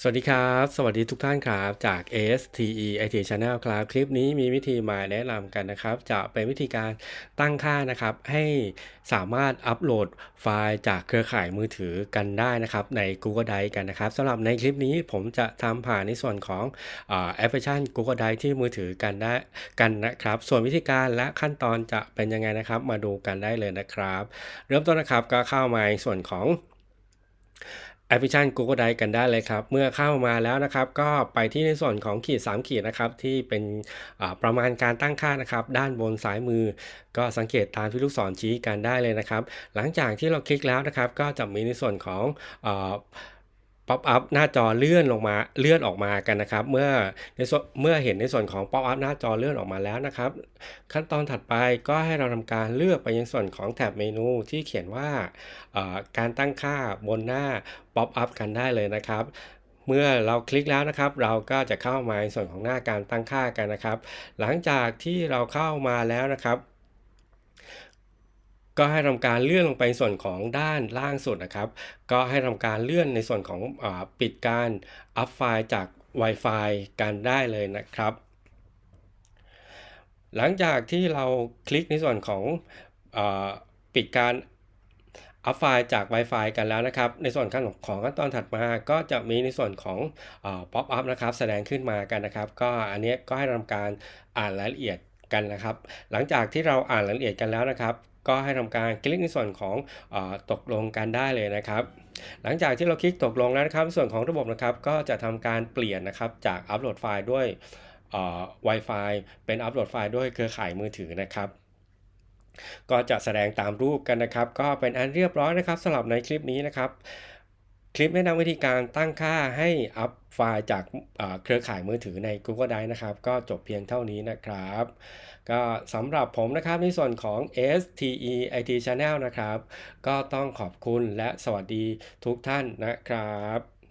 สวัสดีครับ สวัสดีทุกท่านครับ จาก STE IT Channel ครับ คลิปนี้มีวิธีมาแนะนำกันนะครับ จะเป็นวิธีการตั้งค่านะครับ ให้สามารถอัปโหลดไฟล์จากเครือข่ายมือถือกันได้นะครับ ใน Google Drive กันนะครับสำหรับในคลิปนี้ผมจะทำผ่านในส่วนของแอปพลิเคชัน Google Drive ที่มือถือกันได้กันนะครับ ส่วนวิธีการและขั้นตอนจะเป็นยังไงนะครับ มาดูกันได้เลยนะครับ เริ่มต้นนะครับก็เข้ามาในส่วนของ แอปพลิเคชัน Google Drive กันได้เลยครับ เมื่อเข้ามาแล้วนะครับ ก็ไปที่ในส่วนของขีด 3 ขีดนะครับ ที่เป็นประมาณการตั้งค่านะครับ ด้านบนซ้ายมือ ก็สังเกตตามที่ลูกศรชี้กันได้เลยนะครับ หลังจากที่เราคลิกแล้วนะครับ ก็จะมีในส่วนของ ป๊อปอัพหน้าจอเลื่อนลงมาเลื่อนออกมากันนะครับ เมื่อในส่วนเมื่อเห็นในส่วนของป๊อปอัพหน้าจอเลื่อนออกมาแล้วนะครับ ขั้นตอนถัดไปก็ให้เราทำการเลือกไปยังส่วนของแถบเมนูที่เขียนว่าการตั้งค่าบนหน้าป๊อปอัพกันได้เลยนะครับเมื่อเราคลิกแล้วนะครับ เราก็จะเข้ามาในส่วนของหน้าการตั้งค่ากันนะครับ หลังจากที่เราเข้ามาแล้วนะครับ ก็ให้ทำการเลื่อนลงไปส่วนของด้านล่างสุดนะครับ ก็ให้ทำการเลื่อนในส่วนของอปิดการอัพไฟล์จาก Wi-Fi กันได้เลยนะครับ หลังจากที่เราคลิกในส่วนของอปิดการอัพไฟล์จาก Wi-Fi กันแล้วนะครับ ในส่วนขั้นของขั้นตอนถัดมาก็จะมีในส่วนของป๊อปอัพนะครับ แสดงขึ้นมากันนะครับ ก็อันนี้ก็ให้ทำการอ่านรายละเอียด กันนะครับ หลังจากที่เราอ่านรายละเอียดกันแล้วนะครับ ก็ให้ทำการคลิกในส่วนของอตกลงกันได้เลยนะครับหลังจากที่เราคลิกตกลงแล้วนะครับ ส่วนของระบบนะครับก็จะทำการเปลี่ยนนะครับจากอัปโหลดไฟล์ด้วย Wi-Fi เป็นอัปโหลดไฟล์ด้วยเครือข่ายมือถือนะครับ ก็จะแสดงตามรูปกันนะครับ ก็เป็นอันเรียบร้อยนะครับสำหรับในคลิปนี้นะครับ คลิปแนะนำวิธีการตั้งค่าให้อัพไฟล์จากเครือข่ายมือถือใน Google Drive นะครับ ก็จบเพียงเท่านี้นะครับ ก็สำหรับผมนะครับในส่วนของ STE IT Channel นะครับ ก็ต้องขอบคุณและสวัสดีทุกท่านนะครับ